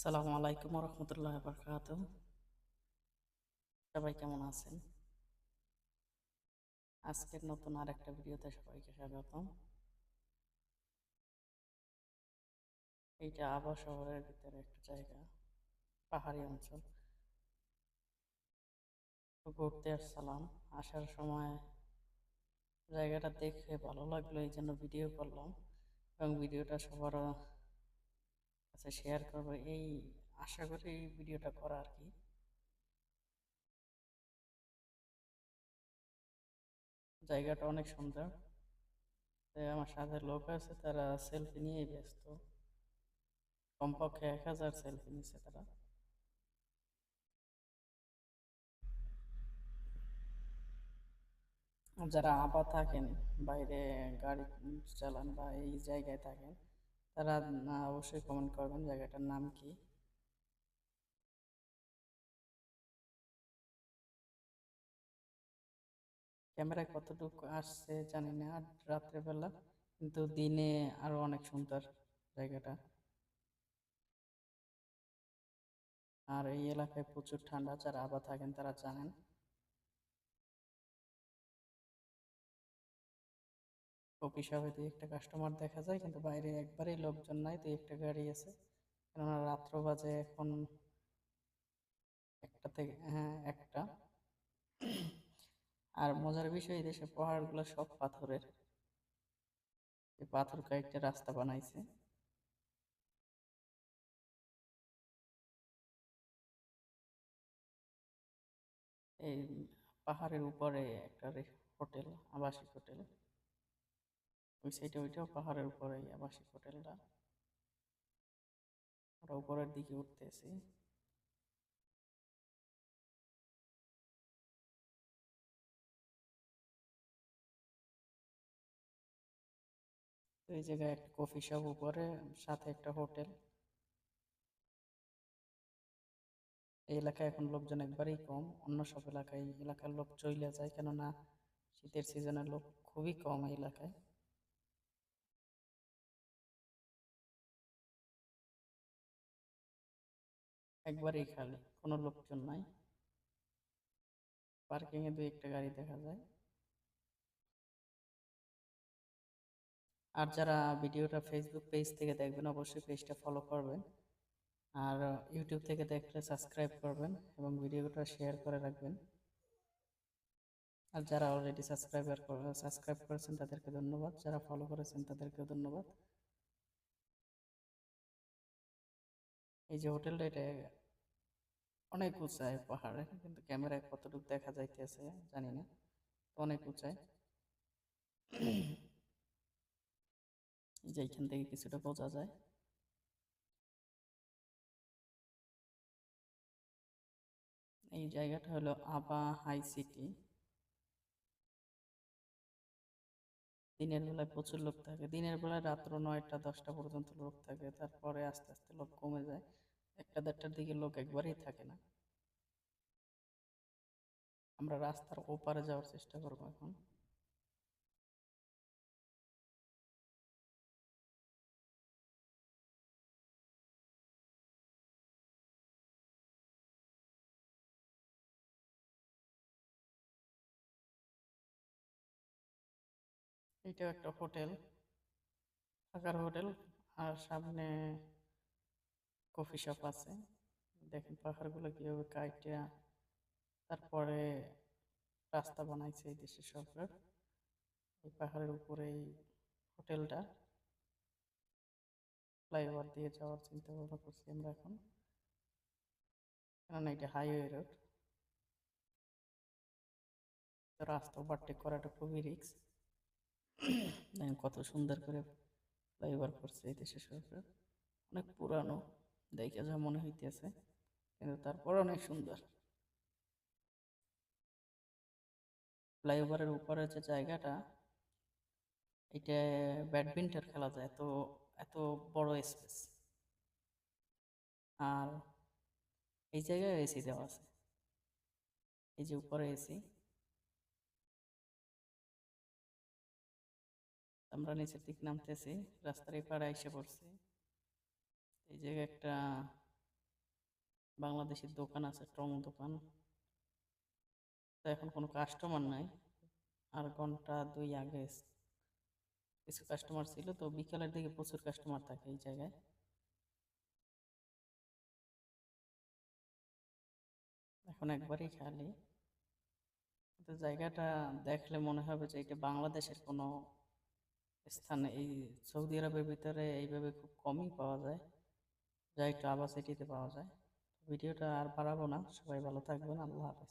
আসসালামু আলাইকুম রহমতুল্লাহ বরকাত সবাই কেমন আছেন? আজকের নতুন আর একটা ভিডিওতে সবাইকে স্বাগতম। এইটা আবহাওয়া শহরের ভিতরে একটা জায়গা, পাহাড়ি অঞ্চল। ঘুরতে আসসালাম আসার সময় জায়গাটা দেখে ভালো লাগল এই জন্য ভিডিও করলাম। এবং ভিডিওটা সবার কাছে শেয়ার করব। এই আশা করি এই ভিডিওটা করা আর কি। জায়গাটা অনেক সুন্দর। আমার সাথে লোক আছে, তারা সেলফি নিয়েই ব্যস্ত। কমপক্ষে এক হাজার সেলফি নিচ্ছে তারা। যারা আবার থাকেন, বাইরে গাড়ি চালান বা এই জায়গায় থাকেন তারা অবশ্যই কমেন্ট করবেন জায়গাটার নাম কি? ক্যামেরায় কতটুকু আসছে জানি না আর রাত্রেবেলা, কিন্তু দিনে আরও অনেক সুন্দর জায়গাটা। আর এই এলাকায় প্রচুর ঠান্ডা, যারা আবার থাকেন তারা জানেন। কফি শপে দুই একটা কাস্টমার দেখা যায়, কিন্তু বাইরে একবারেই লোকজন নাই, দুই একটা গাড়ি আছে। কেননা রাত্র বাজে এখন একটা থেকে হ্যাঁ একটা। আর মজার বিষয়, এই দেশে পাহাড়গুলো সব পাথরের। পাথর কয়েকটা রাস্তা বানাইছে। এই পাহাড়ের উপরে একটা হোটেল, আবাসিক হোটেল। ওই সাইডে ওইটাও পাহাড়ের উপরে আবাসিক হোটেলটা। আমরা উপরের দিকে উঠতেছি। এই জায়গায় একটা কফি শপ উপরে, সাথে একটা হোটেল। এই এলাকায় এখন লোকজন একবারেই কম, অন্য সব এলাকায় এলাকার লোক চলে যায়, কেননা শীতের সিজনের লোক খুবই কম এই এলাকায়। একবারেই খালি কোনো লোকজন নাই। পার্কিং এ দুই একটা গাড়ি দেখা যায়। আর যারা ভিডিওটা ফেসবুক পেজ থেকে দেখবেন, অবশ্যই পেজটা ফলো করবেন। আর ইউটিউব থেকে দেখলে সাবস্ক্রাইব করবেন এবং ভিডিওটা শেয়ার করে রাখবেন। আর যারা অলরেডি সাবস্ক্রাইবার সাবস্ক্রাইব করেছেন, তাদেরকে ধন্যবাদ। যারা ফলো করেছেন, তাদেরকেও ধন্যবাদ। এই যে হোটেলটা এটা অনেক উঁচায় পাহাড়ে। কিন্তু ক্যামেরায় কতটুকু দেখা যাইতেছে জানি না। অনেক উঁচায়। যে এইখান থেকে কিছুটা বোঝা যায়। এই জায়গাটা হলো আবা হাই সিটি। দিনের বেলায় প্রচুর লোক থাকে। দিনের বেলায় রাত্র নয়টা দশটা পর্যন্ত লোক থাকে। তারপরে আস্তে আস্তে লোক কমে যায়। একটা দেড়টার দিকে লোক একবারেই থাকে না। আমরা রাস্তার ওপারে যাওয়ার চেষ্টা করব এখন। এইটাও একটা হোটেল। থাকার হোটেল। আর সামনে কফি শপ আছে। দেখেন পাহাড়গুলো কীভাবে কাইটা তারপরে রাস্তা বানাইছে এই দেশের সরকার এই পাহাড়ের উপরে এই হোটেলটা। ফ্লাইওভার দিয়ে যাওয়ার চিন্তা ভাবনা করছি আমরা এখন। কেননা এটা হাইওয়ে রোড। রাস্তা ওভারটেক করাটা খুবই দেখেন কত সুন্দর করে ফ্লাইওভার করছে এই দেশের সরকার অনেক পুরানো। দেখে যা মনে হইতেছে, কিন্তু তারপর অনেক সুন্দর। ফ্লাইওভারের উপরে যে জায়গাটা এটা ব্যাডমিন্টন খেলা যায়, এত এত বড় স্পেস। আর এই জায়গায় এসি দেওয়া আছে। এই যে উপরে এসি। আমরা নিচের দিক নামতেছি, রাস্তার এই এসে পড়ছি। এই জায়গায় একটা বাংলাদেশের দোকান আছে টং দোকান। তো এখন কোনো কাস্টমার নাই। আর ঘণ্টা দুই আগে কিছু কাস্টমার ছিল। তো বিকালের দিকে প্রচুর কাস্টমার থাকে এই জায়গায়। এখন একবারই খালি। তো জায়গাটা দেখলে মনে হবে যে এটা বাংলাদেশের কোনো স্থানে এই সৌদি আরবের ভিতরে এইভাবে খুব কমই পাওয়া যায়। যা একটু আবার সিটিতে পাওয়া যায়। ভিডিওটা আর বাড়াবো না। সবাই ভালো থাকবেন। আল্লাহ হাফেজ।